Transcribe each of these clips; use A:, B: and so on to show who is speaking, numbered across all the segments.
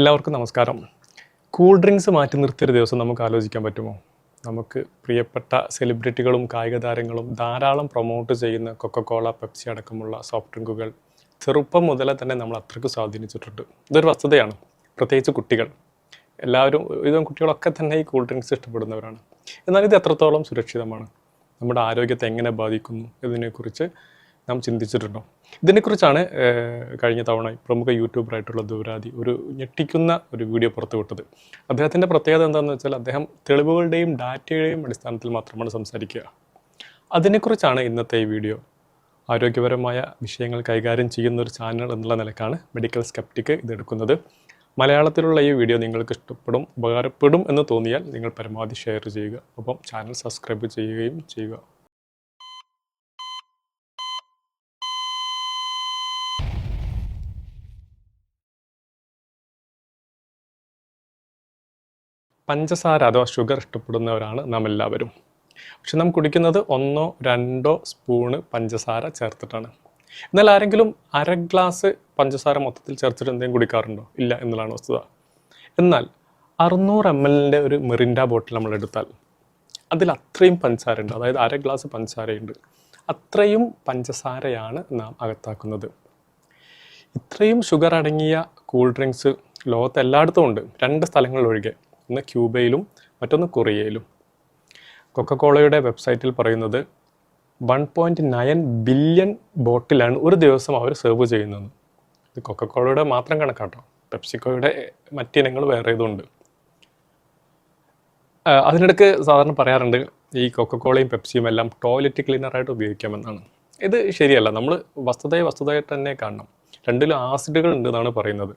A: എല്ലാവർക്കും നമസ്കാരം. Cool drinks മാറ്റി നിർത്തിയൊരു ദിവസം നമുക്ക് ആലോചിക്കാൻ പറ്റുമോ? നമുക്ക് പ്രിയപ്പെട്ട സെലിബ്രിറ്റികളും കായിക താരങ്ങളും ധാരാളം പ്രൊമോട്ട് ചെയ്യുന്ന കൊക്കക്കോള പെപ്സി അടക്കമുള്ള സോഫ്റ്റ് ഡ്രിങ്കുകൾ ചെറുപ്പം മുതലേ തന്നെ നമ്മൾ അത്രയ്ക്ക് സ്വാധീനിച്ചിട്ടുണ്ട്. ഇതൊരു വസ്തുതയാണ്. പ്രത്യേകിച്ച് കുട്ടികൾ. എല്ലാവരും ഇതും കുട്ടികളൊക്കെ തന്നെ ഈ കൂൾ ഡ്രിങ്ക്സ് ഇഷ്ടപ്പെടുന്നവരാണ്. എന്നാൽ ഇത് എത്രത്തോളം സുരക്ഷിതമാണ്? നമ്മുടെ ആരോഗ്യത്തെ എങ്ങനെ ബാധിക്കുന്നു? ഇതിനെക്കുറിച്ച് നാം ചിന്തിച്ചിട്ടുണ്ടോ? ഇതിനെക്കുറിച്ചാണ് കഴിഞ്ഞ തവണ പ്രമുഖ യൂട്യൂബറായിട്ടുള്ള ദുരാതി ഒരു ഞെട്ടിക്കുന്ന ഒരു വീഡിയോ പുറത്തുവിട്ടത് അദ്ദേഹത്തിന്റെ പ്രത്യേകത എന്താണെന്ന് വെച്ചാൽ അദ്ദേഹം തെളിവുകളുടെയും ഡാറ്റയുടെയും അടിസ്ഥാനത്തിൽ മാത്രമാണ് സംസാരിക്കുക. അതിനെക്കുറിച്ചാണ് ഇന്നത്തെ ഈ വീഡിയോ. ആരോഗ്യപരമായ വിഷയങ്ങൾ കൈകാര്യം ചെയ്യുന്ന ഒരു ചാനൽ എന്നുള്ള നിലക്കാണ് മെഡിക്കൽ സ്കെപ്റ്റിക്ക് ഇതെടുക്കുന്നത് മലയാളത്തിലുള്ള ഈ വീഡിയോ നിങ്ങൾക്ക് ഇഷ്ടപ്പെടും ഉപകാരപ്പെടും എന്ന് തോന്നിയാൽ നിങ്ങൾ പരമാവധി ഷെയർ ചെയ്യുക. ഒപ്പം ചാനൽ സബ്സ്ക്രൈബ് ചെയ്യുകയും ചെയ്യുക. പഞ്ചസാര അഥവാ ഷുഗർ ഇഷ്ടപ്പെടുന്നവരാണ് നാം എല്ലാവരും പക്ഷെ നാം കുടിക്കുന്നത് ഒന്നോ രണ്ടോ സ്പൂണ് പഞ്ചസാര ചേർത്തിട്ടാണ്. എന്നാൽ ആരെങ്കിലും അര ഗ്ലാസ് പഞ്ചസാര മൊത്തത്തിൽ ചേർത്തിട്ട് എന്തെങ്കിലും കുടിക്കാറുണ്ടോ? ഇല്ല എന്നുള്ളതാണ് വസ്തുത. എന്നാൽ അറുന്നൂറ് എം എല്ലിന്റെ ഒരു മെറിൻഡ ബോട്ടിൽ നമ്മൾ എടുത്താൽ അതിൽ അത്രയും പഞ്ചസാര ഉണ്ട്. അതായത് അര ഗ്ലാസ് പഞ്ചസാരയുണ്ട്. അത്രയും പഞ്ചസാരയാണ് നാം അകത്താക്കുന്നത്. ഇത്രയും ഷുഗർ അടങ്ങിയ കൂൾ ഡ്രിങ്ക്സ് ലോകത്ത് എല്ലായിടത്തും ഉണ്ട്. രണ്ട് സ്ഥലങ്ങളിൽ ഒഴികെ ഒന്ന് ക്യൂബയിലും മറ്റൊന്ന് കൊറിയയിലും. കൊക്കക്കോളയുടെ വെബ്സൈറ്റിൽ പറയുന്നത് വൺ പോയിന്റ് നയൻ ബില്യൺ ബോട്ടിലാണ് ഒരു ദിവസം അവർ സെർവ് ചെയ്യുന്നത്. ഇത് കൊക്കക്കോളയുടെ മാത്രം കണക്കാട്ടോ. പെപ്സിക്കോയുടെ മറ്റിനങ്ങൾ വേറെ ഇതുണ്ട്. അതിനിടക്ക് സാധാരണ പറയാറുണ്ട് ഈ കൊക്കക്കോളയും പെപ്സിയും എല്ലാം ടോയ്ലറ്റ് ക്ലീനറായിട്ട് ഉപയോഗിക്കാമെന്നാണ്. ഇത് ശരിയല്ല. നമ്മൾ വസ്തുതയെ വസ്തുതയായിട്ട് തന്നെ കാണണം. രണ്ടിലും ആസിഡുകൾ ഉണ്ട് എന്നാണ് പറയുന്നത്.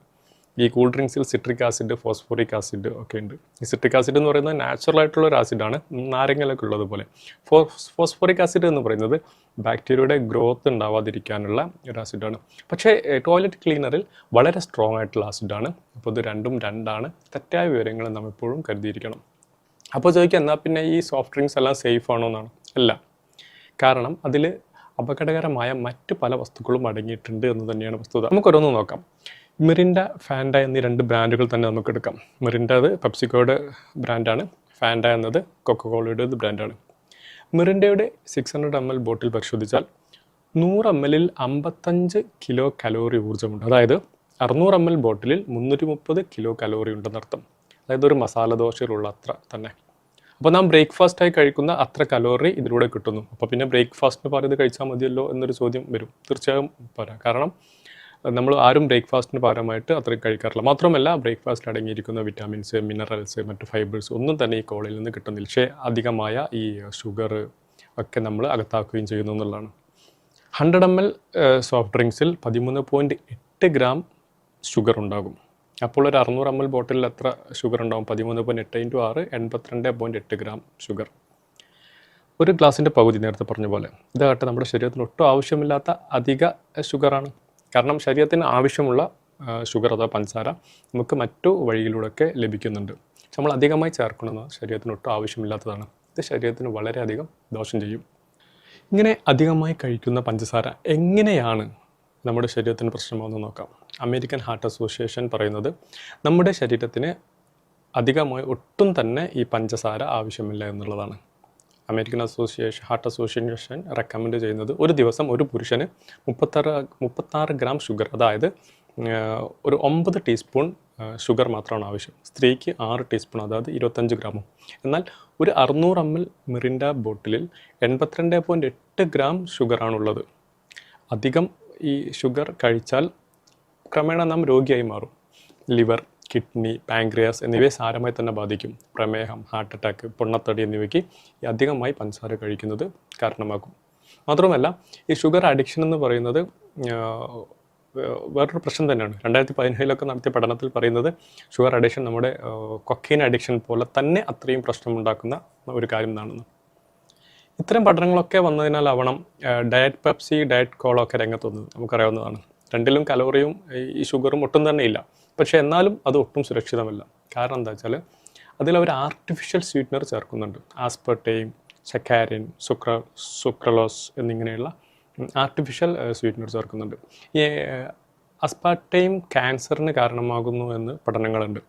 A: ഈ കൂൾ ഡ്രിങ്ക്സിൽ സിട്രിക് ആസിഡ് ഫോസ്ഫോറിക് ആസിഡ് ഒക്കെ ഉണ്ട്. ഈ സിട്രിക് ആസിഡ് എന്ന് പറയുന്നത് നാച്ചുറൽ ആയിട്ടുള്ള ഒരു ആസിഡാണ് നാരങ്ങയിലൊക്കെ ഉള്ളതുപോലെ ഫോസ് ഫോസ്ഫോറിക് ആസിഡ് എന്ന് പറയുന്നത് ബാക്ടീരിയയുടെ ഗ്രോത്ത് ഉണ്ടാവാതിരിക്കാനുള്ള ഒരു ആസിഡാണ് പക്ഷേ ടോയ്ലറ്റ് ക്ലീനറിൽ വളരെ സ്ട്രോങ് ആയിട്ടുള്ള ആസിഡാണ് അപ്പോൾ ഇത് രണ്ടും രണ്ടാണ്. തെറ്റായ വിവരങ്ങൾ നാം എപ്പോഴും കരുതിയിരിക്കണം. അപ്പോൾ ചോദിക്കുക എന്നാൽ പിന്നെ ഈ സോഫ്റ്റ് ഡ്രിങ്ക്സ് എല്ലാം സേഫ് ആണോ എന്നാണ്? അല്ല. കാരണം അതിൽ അപകടകരമായ മറ്റ് പല വസ്തുക്കളും അടങ്ങിയിട്ടുണ്ട് എന്ന് തന്നെയാണ് വസ്തുത. നമുക്കൊരൊന്ന് നോക്കാം. മിറിൻഡ ഫാൻഡ എന്നീ രണ്ട് ബ്രാൻഡുകൾ തന്നെ നമുക്ക് എടുക്കാം. മിറിൻഡ അത് പെപ്സിക്കോയുടെ ബ്രാൻഡാണ് ഫാൻഡ എന്നത് കൊക്കക്കോളയുടെ ബ്രാൻഡാണ്. മിറിൻഡയുടെ six hundred M L bottle പരിശോധിച്ചാൽ നൂറ് എം എല്ലിൽ അമ്പത്തഞ്ച് കിലോ കലോറി ഊർജമുണ്ട്. അതായത് അറുന്നൂറ് എം എൽ ബോട്ടിലിൽ മുന്നൂറ്റി മുപ്പത് കിലോ കലോറി ഉണ്ടെന്നർത്ഥം അതായത് ഒരു മസാല ദോശയിലുള്ള അത്ര തന്നെ. അപ്പോൾ നാം ബ്രേക്ക്ഫാസ്റ്റായി കഴിക്കുന്ന അത്ര കലോറി ഇതിലൂടെ കിട്ടുന്നു. അപ്പോൾ പിന്നെ ബ്രേക്ക്ഫാസ്റ്റിന് പറയുന്നത് കഴിച്ചാൽ മതിയല്ലോ എന്നൊരു ചോദ്യം വരും. തീർച്ചയായും പോരാ. കാരണം നമ്മൾ ആരും ബ്രേക്ക്ഫാസ്റ്റിന് പകരമായിട്ട് അത്രയും കഴിക്കാറില്ല. മാത്രമല്ല ബ്രേക്ക്ഫാസ്റ്റിൽ അടങ്ങിയിരിക്കുന്ന വിറ്റാമിൻസ് മിനറൽസ് മറ്റ് ഫൈബേഴ്സ് ഒന്നും തന്നെ ഈ കോളയിൽ നിന്ന് കിട്ടുന്നില്ല. പക്ഷേ അധികമായ ഈ ഷുഗർ ഒക്കെ നമ്മൾ അകത്താക്കുകയും ചെയ്യുന്നു എന്നുള്ളതാണ്. ഹൺഡ്രഡ് എം എൽ സോഫ്റ്റ് ഡ്രിങ്ക്സിൽ പതിമൂന്ന് പോയിന്റ് എട്ട് ഗ്രാം ഷുഗർ ഉണ്ടാകും. അപ്പോൾ ഒരു അറുന്നൂറ് എം എൽ ബോട്ടിലിൽ എത്ര ഷുഗർ ഉണ്ടാകും പതിമൂന്ന് പോയിന്റ് എട്ട് ഇന്റു ആറ് എൺപത്തിരണ്ട് പോയിന്റ് എട്ട് ഗ്രാം ഷുഗർ. ഒരു ഗ്ലാസിന്റെ പകുതി നേരത്തെ പറഞ്ഞ പോലെ ഇതാകട്ടെ നമ്മുടെ ശരീരത്തിന് ഒട്ടും ആവശ്യമില്ലാത്ത അധിക ഷുഗറാണ്. കാരണം ശരീരത്തിന് ആവശ്യമുള്ള ഷുഗർ അഥവാ പഞ്ചസാര നമുക്ക് മറ്റു വഴിയിലൂടെയൊക്കെ ലഭിക്കുന്നുണ്ട്. പക്ഷെ നമ്മൾ അധികമായി ചേർക്കണമെന്ന് ശരീരത്തിന് ഒട്ടും ആവശ്യമില്ലാത്തതാണ്. ഇത് ശരീരത്തിന് വളരെയധികം ദോഷം ചെയ്യും. ഇങ്ങനെ അധികമായി കഴിക്കുന്ന പഞ്ചസാര എങ്ങനെയാണ് നമ്മുടെ ശരീരത്തിന് പ്രശ്നമാണെന്ന് നോക്കാം. അമേരിക്കൻ ഹാർട്ട് അസോസിയേഷൻ പറയുന്നത് നമ്മുടെ ശരീരത്തിന് അധികമായി ഒട്ടും തന്നെ ഈ പഞ്ചസാര ആവശ്യമില്ല എന്നുള്ളതാണ്. American association heart association recommend ചെയ്യുന്നത് ഒരു ദിവസം ഒരു പുരുഷന് മുപ്പത്താറ് മുപ്പത്താറ് ഗ്രാം ഷുഗർ അതായത് ഒരു ഒമ്പത് ടീസ്പൂൺ ഷുഗർ മാത്രമാണ് ആവശ്യം. സ്ത്രീക്ക് ആറ് ടീസ്പൂൺ അതായത് ഇരുപത്തഞ്ച് ഗ്രാമും. എന്നാൽ ഒരു അറുന്നൂറ് എം എൽ മിറിൻഡ ബോട്ടിലിൽ എൺപത്തിരണ്ട് പോയിന്റ് എട്ട് ഗ്രാം ഷുഗറാണുള്ളത് അധികം ഈ ഷുഗർ കഴിച്ചാൽ ക്രമേണ നാം രോഗിയായി മാറും. ലിവർ കിഡ്നി പാങ്ക്രിയാസ് എന്നിവയെ സാരമായി തന്നെ ബാധിക്കും. പ്രമേഹം ഹാർട്ട് അറ്റാക്ക് പൊണ്ണത്തടി എന്നിവയ്ക്ക് അധികമായി പഞ്ചസാര കഴിക്കുന്നത് കാരണമാക്കും മാത്രമല്ല ഈ ഷുഗർ അഡിക്ഷൻ എന്ന് പറയുന്നത് വേറൊരു പ്രശ്നം തന്നെയാണ്. രണ്ടായിരത്തി പതിനേഴിലൊക്കെ നടത്തിയ പഠനത്തിൽ പറയുന്നത് ഷുഗർ അഡിക്ഷൻ നമ്മുടെ കൊക്കൈൻ അഡിക്ഷൻ പോലെ തന്നെ അത്രയും പ്രശ്നമുണ്ടാക്കുന്ന ഒരു കാര്യം എന്നാണെന്ന് ഇത്തരം പഠനങ്ങളൊക്കെ വന്നതിനാലാവണം ഡയറ്റ് പെപ്സി ഡയറ്റ് കോളൊക്കെ രംഗത്ത് വന്നത്. നമുക്കറിയാവുന്നതാണ്. രണ്ടിലും കലോറിയും ഈ ഷുഗറും ഒട്ടും തന്നെ ഇല്ല. പക്ഷേ എന്നാലും അത് ഒട്ടും സുരക്ഷിതമല്ല. കാരണം എന്താ വെച്ചാൽ അതിൽ അവർ ആർട്ടിഫിഷ്യൽ സ്വീറ്റ്നർ ചേർക്കുന്നുണ്ട്. ആസ്പെർട്ടേയും സെക്കാരിൻ സുക്ര സുക്രലോസ് എന്നിങ്ങനെയുള്ള ആർട്ടിഫിഷ്യൽ സ്വീറ്റ്നർ ചേർക്കുന്നുണ്ട്. ഈ അസ്പാർട്ടൈം ക്യാൻസറിന് കാരണമാകുന്നു എന്ന് പഠനങ്ങളുണ്ട്.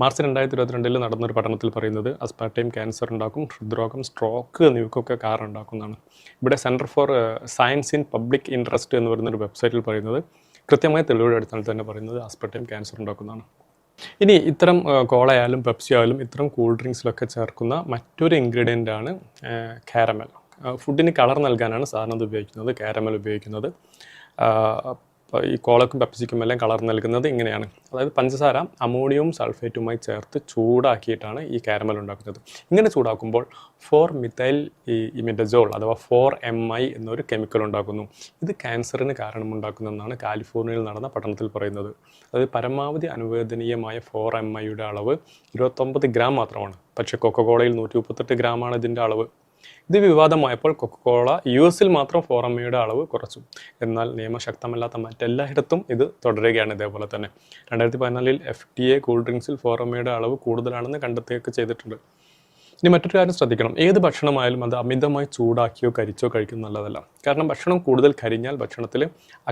A: മാർച്ച് രണ്ടായിരത്തി ഇരുപത്തിരണ്ടിൽ നടന്നൊരു പഠനത്തിൽ പറയുന്നത് അസ്പാർട്ടൈം ക്യാൻസർ ഉണ്ടാക്കും ഹൃദ്രോഗം സ്ട്രോക്ക് എന്നിവയ്ക്കൊക്കെ കാരണം ഉണ്ടാക്കുന്നതാണ് ഇവിടെ centre for science in public interest എന്ന് പറയുന്ന ഒരു വെബ്സൈറ്റിൽ പറയുന്നത് കൃത്യമായ തെളിവുകൾ അടിസ്ഥാനത്തിൽ തന്നെ പറയുന്നത് ആസ്പെർട്ടൈം ക്യാൻസർ ഉണ്ടാക്കുന്നതാണ്. ഇനി ഇത്തരം കോളയായാലും പെപ്സി ആയാലും ഇത്തരം കൂൾ ഡ്രിങ്ക്സിലൊക്കെ ചേർക്കുന്ന മറ്റൊരു ഇൻഗ്രീഡിയന്റ് ആണ് കാരമൽ ഫുഡിന് കളർ നൽകാനാണ് സാധാരണ ഉപയോഗിക്കുന്നത് കാരമൽ ഉപയോഗിക്കുന്നത്. അപ്പോൾ ഈ കോളക്കും പെപ്സിക്കും എല്ലാം കളർ നൽകുന്നത് ഇങ്ങനെയാണ്. അതായത് പഞ്ചസാര അമോണിയവും സൾഫേറ്റുമായി ചേർത്ത് ചൂടാക്കിയിട്ടാണ് ഈ കാരമൽ ഉണ്ടാക്കുന്നത്. ഇങ്ങനെ ചൂടാക്കുമ്പോൾ ഫോർ മിഥൈൽ ഈ ഇമിഡസോൾ അഥവാ ഫോർ എം ഐ എന്നൊരു കെമിക്കൽ ഉണ്ടാക്കുന്നു. ഇത് ക്യാൻസറിന് കാരണമുണ്ടാക്കുന്നതെന്നാണ് കാലിഫോർണിയയിൽ നടന്ന പഠനത്തിൽ പറയുന്നത്. അതായത് പരമാവധി അനുവേദനീയമായ ഫോർ എം ഐയുടെ അളവ് ഇരുപത്തൊമ്പത് ഗ്രാം മാത്രമാണ്. പക്ഷേ കൊക്കകോളയിൽ നൂറ്റി മുപ്പത്തെട്ട് ഗ്രാമാണ് ഇതിന്റെ അളവ്. ഇത് വിവാദമായപ്പോൾ കൊക്കക്കോള യു എസിൽ മാത്രം ഫോറമയുടെ അളവ് കുറച്ചു. എന്നാൽ നിയമശക്തമല്ലാത്ത മറ്റെല്ലായിടത്തും ഇത് തുടരുകയാണ് ഇതേപോലെ തന്നെ. രണ്ടായിരത്തി പതിനാലിൽ എഫ് ടി എ കൂൾ ഡ്രിങ്ക്സിൽ ഫോറമയുടെ അളവ് കൂടുതലാണെന്ന് കണ്ടെത്തുകയൊക്കെ ചെയ്തിട്ടുണ്ട്. ഇനി മറ്റൊരു കാര്യം ശ്രദ്ധിക്കണം. ഏത് ഭക്ഷണമായാലും അത് അമിതമായി ചൂടാക്കിയോ കരിച്ചോ കഴിക്കുന്നത് നല്ലതല്ല. കാരണം ഭക്ഷണം കൂടുതൽ കരിഞ്ഞാൽ ഭക്ഷണത്തിൽ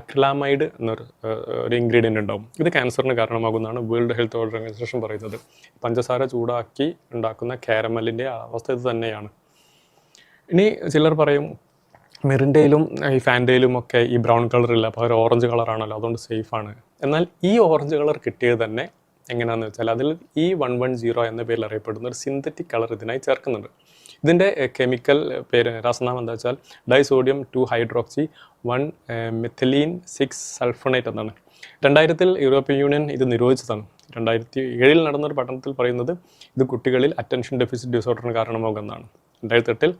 A: അക്ലാമൈഡ് എന്നൊരു ഒരു ഇൻഗ്രീഡിയന്റ് ഉണ്ടാവും. ഇത് ക്യാൻസറിന് കാരണമാകുന്നതാണ് വേൾഡ് ഹെൽത്ത് ഓർഗനൈസേഷൻ പറയുന്നത്. പഞ്ചസാര ചൂടാക്കി ഉണ്ടാക്കുന്ന കാരമലിന്റെ അവസ്ഥ ഇത് തന്നെയാണ്. ഇനി ചിലർ പറയും മെറിന്റെയിലും ഈ ഫാന്റെയിലും ഒക്കെ ഈ ബ്രൗൺ കളറില്ല അപ്പോൾ ഒരു ഓറഞ്ച് കളറാണല്ലോ അതുകൊണ്ട് സേഫാണ്. എന്നാൽ ഈ ഓറഞ്ച് കളർ കിട്ടിയത് തന്നെ എങ്ങനെയാണെന്ന് വെച്ചാൽ അതിൽ ഈ വൺ വൺ സീറോ എന്ന പേരിൽ അറിയപ്പെടുന്ന ഒരു സിന്തറ്റിക് കളർ ഇതിനായി ചേർക്കുന്നുണ്ട്. ഇതിന്റെ കെമിക്കൽ പേര് രാസനാമം എന്താ വെച്ചാൽ disodium two hydroxy one methylene six sulphonate എന്നാണ്. രണ്ടായിരത്തിൽ യൂറോപ്യൻ യൂണിയൻ ഇത് നിരോധിച്ചതാണ്. രണ്ടായിരത്തി ഏഴിൽ നടന്നൊരു പഠനത്തിൽ പറയുന്നത് ഇത് കുട്ടികളിൽ അറ്റൻഷൻ ഡെഫിസിറ്റ് ഡിസോർഡറിന് കാരണമാകുമെന്നാണ്. രണ്ടായിരത്തി എട്ടിൽ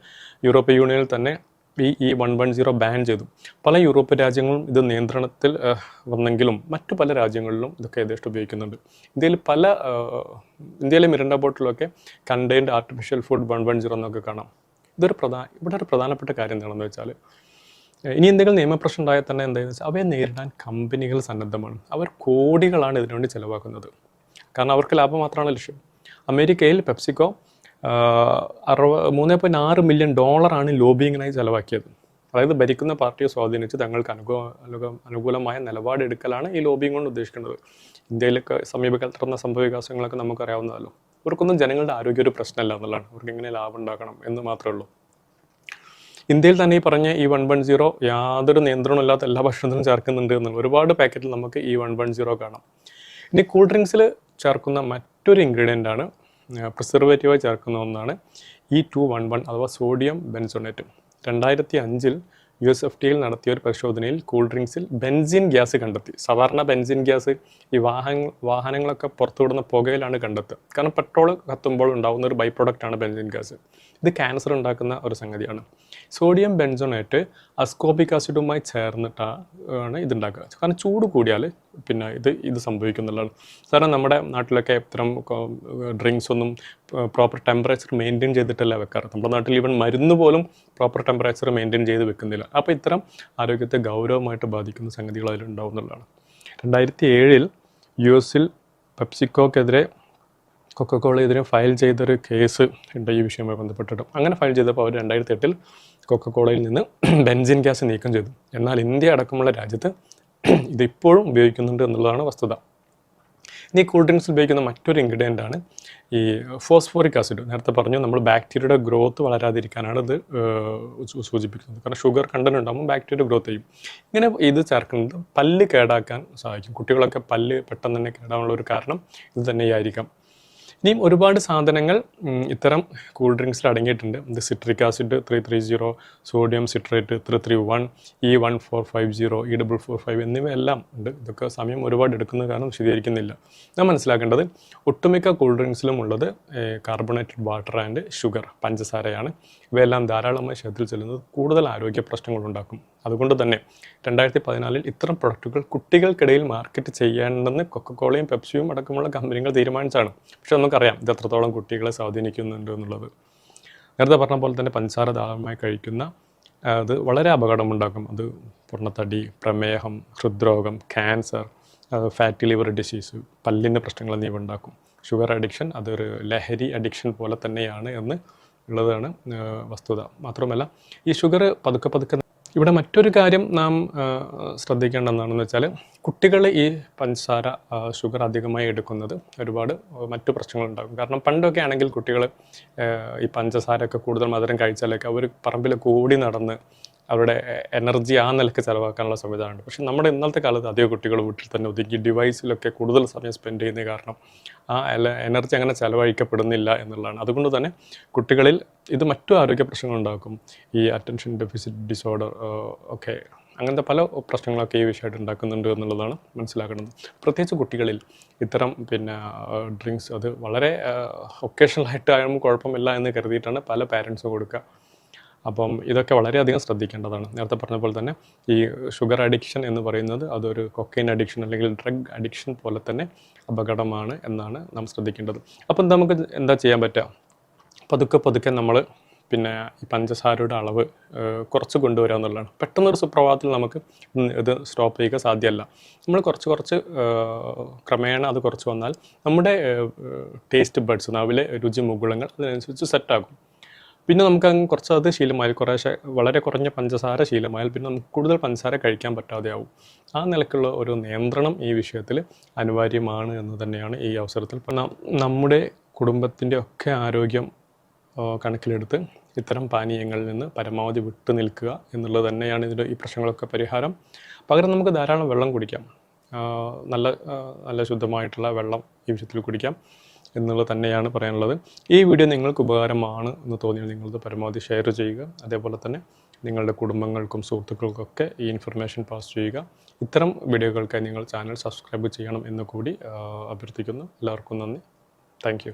A: യൂറോപ്യൻ യൂണിയനിൽ തന്നെ ഈ E one one zero ban ചെയ്തു. പല യൂറോപ്യൻ രാജ്യങ്ങളും ഇത് നിയന്ത്രണത്തിൽ വന്നെങ്കിലും മറ്റു പല രാജ്യങ്ങളിലും ഇതൊക്കെ യഥേഷ്ടം ഉപയോഗിക്കുന്നുണ്ട്. ഇന്ത്യയിൽ പല ഇന്ത്യയിലെ മിരണ്ട ബോട്ടിലൊക്കെ contained artificial food one one zero എന്നൊക്കെ കാണാം. ഇതൊരു പ്രധാന ഇവിടെ ഒരു പ്രധാനപ്പെട്ട കാര്യം എന്താണെന്ന് വെച്ചാൽ ഇനി എന്തെങ്കിലും നിയമപ്രശ്നം ഉണ്ടായാൽ തന്നെ എന്താണെന്ന് വെച്ചാൽ അവയെ നേരിടാൻ കമ്പനികൾ സന്നദ്ധമാണ്. അവർ കോടികളാണ് ഇതിനുവേണ്ടി ചിലവാക്കുന്നത്. കാരണം അവർക്ക് ലാഭം മാത്രമാണ് ലക്ഷ്യം. അമേരിക്കയിൽ പെപ്സിക്കോ അറുപ മൂന്ന് പോയിന്റ് ആറ് മില്യൺ ഡോളറാണ് ലോബിങ്ങിനായി ചെലവാക്കിയത്. അതായത് ഭരിക്കുന്ന പാർട്ടിയെ സ്വാധീനിച്ച് തങ്ങൾക്ക് അനുകൂല അനുകൂല- അനുകൂലമായ നിലപാടെടുക്കലാണ് ഈ ലോബിങ് കൊണ്ട് ഉദ്ദേശിക്കുന്നത്. ഇന്ത്യയിലൊക്കെ സമീപകാലത്തുന്ന സംഭവ വികാസങ്ങളൊക്കെ നമുക്കറിയാവുന്നതല്ലോ. ഇവർക്കൊന്നും ജനങ്ങളുടെ ആരോഗ്യം ഒരു പ്രശ്നമല്ല എന്നുള്ളതാണ്. അവർക്ക് എങ്ങനെ ലാഭം ഉണ്ടാക്കണം എന്ന് മാത്രമേ ഉള്ളൂ. ഇന്ത്യയിൽ തന്നെ ഈ പറഞ്ഞ ഈ വൺ വൺ സീറോ യാതൊരു നിയന്ത്രണവും ഇല്ലാത്ത എല്ലാ ഭക്ഷണത്തിലും ചേർക്കുന്നുണ്ട് എന്നുള്ള ഒരുപാട് പാക്കറ്റിൽ നമുക്ക് ഈ വൺ വൺ സീറോ കാണാം. ഇനി കൂൾ ഡ്രിങ്ക്സിൽ ചേർക്കുന്ന മറ്റൊരു ഇൻഗ്രീഡിയന്റ് ആണ് പ്രിസർവേറ്റീവായി ചേർക്കുന്ന ഒന്നാണ് ഇ ടു വൺ വൺ അഥവാ സോഡിയം ബെൻസോണേറ്റ് രണ്ടായിരത്തി അഞ്ചിൽ യു എസ് എഫ് ടിയിൽ നടത്തിയ ഒരു പരിശോധനയിൽ കൂൾ ഡ്രിങ്ക്സിൽ ബെൻസിൻ ഗ്യാസ് കണ്ടെത്തി. സാധാരണ ബെൻസിൻ ഗ്യാസ് ഈ വാഹന വാഹനങ്ങളൊക്കെ പുറത്തുവിടുന്ന പുകയിലാണ് കണ്ടെത്തുക. കാരണം പെട്രോൾ കത്തുമ്പോൾ ഉണ്ടാകുന്ന ഒരു ബൈ പ്രൊഡക്റ്റാണ് ബെൻസിൻ ഗ്യാസ് ഇത് ക്യാൻസർ ഉണ്ടാക്കുന്ന ഒരു സംഗതിയാണ്. സോഡിയം ബെൻസോണേറ്റ് അസ്കോപിക് ആസിഡുമായി ചേർന്നിട്ടാണ് ഇതുണ്ടാക്കുക. കാരണം ചൂട് കൂടിയാൽ പിന്നെ ഇത് ഇത് സംഭവിക്കുന്നുള്ളതാണ്. കാരണം നമ്മുടെ നാട്ടിലൊക്കെ ഇത്തരം ഡ്രിങ്ക്സ് ഒന്നും പ്രോപ്പർ ടെമ്പറേച്ചർ മെയിന്റെയിൻ ചെയ്തിട്ടല്ല വെക്കാറ്. നമ്മുടെ നാട്ടിൽ ഈവൻ മരുന്ന് പോലും പ്രോപ്പർ ടെമ്പറേച്ചർ മെയിന്റെയിൻ ചെയ്ത് വെക്കുന്നില്ല. അപ്പോൾ ഇത്തരം ആരോഗ്യത്തെ ഗൗരവമായിട്ട് ബാധിക്കുന്ന സംഗതികൾ അതിലുണ്ടാവുന്നുള്ളതാണ്. രണ്ടായിരത്തി ഏഴിൽ യു എസിൽ പെപ്സിക്കോക്കെതിരെ കൊക്കക്കോളയെതിരെ ഫയൽ ചെയ്തൊരു കേസ് ഉണ്ട് ഈ വിഷയവുമായി ബന്ധപ്പെട്ടിട്ട്. അങ്ങനെ ഫയൽ ചെയ്തപ്പോൾ അവർ രണ്ടായിരത്തി എട്ടിൽ കൊക്കക്കോളയിൽ നിന്ന് ബെൻസിൻ ഗ്യാസ് നീക്കം ചെയ്തു. എന്നാൽ ഇന്ത്യ അടക്കമുള്ള രാജ്യത്ത് ഇതിപ്പോഴും ഉപയോഗിക്കുന്നുണ്ട് എന്നുള്ളതാണ് വസ്തുത. ഇനി കൂൾ ഡ്രിങ്ക്സിൽ ഉപയോഗിക്കുന്ന മറ്റൊരു ഇൻഗ്രീഡിയന്റ് ആണ് ഈ ഫോസ്ഫോറിക് ആസിഡ് നേരത്തെ പറഞ്ഞു നമ്മൾ ബാക്ടീരിയയുടെ ഗ്രോത്ത് വളരാതിരിക്കാനാണ് ഇത് സൂചിപ്പിക്കുന്നത്. കാരണം ഷുഗർ കണ്ടന്റ് ഉണ്ടാകുമ്പോൾ ബാക്ടീരിയ ഗ്രോത്ത് ചെയ്യും. ഇങ്ങനെ ഇത് ചേർക്കുന്നത് പല്ല് കേടാക്കാൻ സഹായിക്കും. കുട്ടികളൊക്കെ പല്ല് പെട്ടെന്ന് തന്നെ കേടാനുള്ള ഒരു കാരണം ഇത് തന്നെയായിരിക്കാം. ഇനിയും ഒരുപാട് സാധനങ്ങൾ ഇത്തരം കൂൾ ഡ്രിങ്ക്സിൽ അടങ്ങിയിട്ടുണ്ട്. ഇത് citric acid three three zero sodium citrate three three one E one four five zero E double four five എന്നിവയെല്ലാം ഉണ്ട്. ഇതൊക്കെ സമയം ഒരുപാട് എടുക്കുന്ന കാരണം വിശദീകരിക്കുന്നില്ല. നാം മനസ്സിലാക്കേണ്ടത് ഒട്ടുമിക്ക കൂൾ ഡ്രിങ്ക്സിലും ഉള്ളത് കാർബണേറ്റഡ് വാട്ടർ ആൻഡ് ഷുഗർ പഞ്ചസാരയാണ്. ഇവയെല്ലാം ധാരാളമായി ശരീരത്തിൽ ചെല്ലുന്നത് കൂടുതൽ ആരോഗ്യ പ്രശ്നങ്ങൾ ഉണ്ടാക്കും. അതുകൊണ്ട് തന്നെ രണ്ടായിരത്തി പതിനാലിൽ ഇത്തരം പ്രൊഡക്റ്റുകൾ കുട്ടികൾക്കിടയിൽ മാർക്കറ്റ് ചെയ്യേണ്ടെന്ന് കൊക്കക്കോളയും പെപ്സിയും അടക്കമുള്ള കമ്പനികൾ തീരുമാനിച്ചാണ്. പക്ഷെ നമുക്കറിയാം ഇത് എത്രത്തോളം കുട്ടികളെ സ്വാധീനിക്കുന്നുണ്ട് എന്നുള്ളത്. നേരത്തെ പറഞ്ഞ പോലെ തന്നെ പഞ്ചസാര ധാരാളമായി കഴിക്കുന്ന അത് വളരെ അപകടമുണ്ടാക്കും. അത് പൊണ്ണത്തടി പ്രമേഹം ഹൃദ്രോഗം ക്യാൻസർ ഫാറ്റി ലിവർ ഡിസീസ് പല്ലിന്റെ പ്രശ്നങ്ങൾ എന്നിവ ഉണ്ടാക്കും. ഷുഗർ അഡിക്ഷൻ അതൊരു ലഹരി അഡിക്ഷൻ പോലെ തന്നെയാണ് എന്ന് ഉള്ളതാണ് വസ്തുത. മാത്രമല്ല ഈ ഷുഗർ പതുക്കെ പതുക്കെ ഇവിടെ മറ്റൊരു കാര്യം നാം ശ്രദ്ധിക്കേണ്ടതെന്നാണെന്ന് വെച്ചാൽ കുട്ടികൾ ഈ പഞ്ചസാര ഷുഗർ അധികമായി എടുക്കുന്നത് ഒരുപാട് മറ്റു പ്രശ്നങ്ങളുണ്ടാകും. കാരണം പണ്ടൊക്കെ ആണെങ്കിൽ കുട്ടികൾ ഈ പഞ്ചസാരയൊക്കെ കൂടുതൽ മധുരം കഴിച്ചാലൊക്കെ അവർ പറമ്പിൽ കൂടി നടന്ന് അവരുടെ എനർജി ആ നിലയ്ക്ക് ചിലവാക്കാനുള്ള സംവിധാനമുണ്ട്. പക്ഷേ നമ്മുടെ ഇന്നത്തെ കാലത്ത് അധികം കുട്ടികൾ വീട്ടിൽ തന്നെ ഒതുക്കി ഡിവൈസിലൊക്കെ കൂടുതൽ സമയം സ്പെൻഡ് ചെയ്യുന്ന കാരണം ആ എനർജി അങ്ങനെ ചിലവഴിക്കപ്പെടുന്നില്ല എന്നുള്ളതാണ്. അതുകൊണ്ട് തന്നെ കുട്ടികളിൽ ഇത് മറ്റു ആരോഗ്യ പ്രശ്നങ്ങൾ ഉണ്ടാക്കും ഈ അറ്റൻഷൻ ഡെഫിസിറ്റ് ഡിസോർഡർ ഒക്കെ. അങ്ങനത്തെ പല പ്രശ്നങ്ങളൊക്കെ ഈ വിഷയമായിട്ട് ഉണ്ടാക്കുന്നുണ്ട് എന്നുള്ളതാണ് മനസ്സിലാക്കുന്നത്. പ്രത്യേകിച്ച് കുട്ടികളിൽ ഇത്തരം പിന്നെ ഡ്രിങ്ക്സ് അത് വളരെ ഒക്കേഷണലായിട്ട് ആയാലും കുഴപ്പമില്ല എന്ന് കരുതിയിട്ടാണ് പല പാരൻസും കൊടുക്കുക. അപ്പം ഇതൊക്കെ വളരെയധികം ശ്രദ്ധിക്കേണ്ടതാണ്. നേരത്തെ പറഞ്ഞ പോലെ തന്നെ ഈ ഷുഗർ അഡിക്ഷൻ എന്ന് പറയുന്നത് അതൊരു കൊക്കൈൻ അഡിക്ഷൻ അല്ലെങ്കിൽ ഡ്രഗ് അഡിക്ഷൻ പോലെ തന്നെ അപകടമാണ് എന്നാണ് നാം ശ്രദ്ധിക്കേണ്ടത്. അപ്പം നമുക്ക് എന്താ ചെയ്യാൻ പറ്റുക? പതുക്കെ പതുക്കെ നമ്മൾ പിന്നെ ഈ പഞ്ചസാരയുടെ അളവ് കുറച്ച് കൊണ്ടുവരിക എന്നുള്ളതാണ്. പെട്ടെന്നൊരു സുപ്രഭാതത്തിൽ നമുക്ക് ഇത് സ്റ്റോപ്പ് ചെയ്യുക സാധ്യമല്ല. നമ്മൾ കുറച്ച് കുറച്ച് ക്രമേണ അത് കുറച്ച് വന്നാൽ നമ്മുടെ ടേസ്റ്റ് ബഡ്സ് നാവിലെ രുചി മുകുളങ്ങൾ അതിനനുസരിച്ച് സെറ്റാകും പിന്നെ നമുക്ക് അങ്ങ് കുറച്ച് അത് ശീലമായാൽ കുറേശ്ശെ വളരെ കുറഞ്ഞ പഞ്ചസാര ശീലമായാൽ പിന്നെ നമുക്ക് കൂടുതൽ പഞ്ചസാര കഴിക്കാൻ പറ്റാതെയാവും. ആ നിലക്കുള്ള ഒരു നിയന്ത്രണം ഈ വിഷയത്തിൽ അനിവാര്യമാണ് എന്ന് തന്നെയാണ് ഈ അവസരത്തിൽ നമ്മുടെ കുടുംബത്തിന്റെ ഒക്കെ ആരോഗ്യം കണക്കിലെടുത്ത് ഇത്തരം പാനീയങ്ങളിൽ നിന്ന് പരമാവധി വിട്ടു നിൽക്കുക എന്നുള്ളത് തന്നെയാണ് ഇതിന്റെ ഈ പ്രശ്നങ്ങളൊക്കെ പരിഹാരം. പകരം നമുക്ക് ധാരാളം വെള്ളം കുടിക്കാം. നല്ല നല്ല ശുദ്ധമായിട്ടുള്ള വെള്ളം ഈ വിഷയത്തിൽ കുടിക്കാം എന്നുള്ളത് തന്നെയാണ് പറയാനുള്ളത്. ഈ വീഡിയോ നിങ്ങൾക്ക് ഉപകാരമാണ് എന്ന് തോന്നിയാൽ നിങ്ങളത് പരമാവധി ഷെയർ ചെയ്യുക. അതേപോലെ തന്നെ നിങ്ങളുടെ കുടുംബങ്ങൾക്കും സുഹൃത്തുക്കൾക്കൊക്കെ ഈ ഇൻഫർമേഷൻ പാസ് ചെയ്യുക. ഇത്തരം വീഡിയോകൾക്കായി നിങ്ങൾ ചാനൽ സബ്സ്ക്രൈബ് ചെയ്യണം എന്ന് കൂടി അഭ്യർത്ഥിക്കുന്നു. എല്ലാവർക്കും നന്ദി. താങ്ക്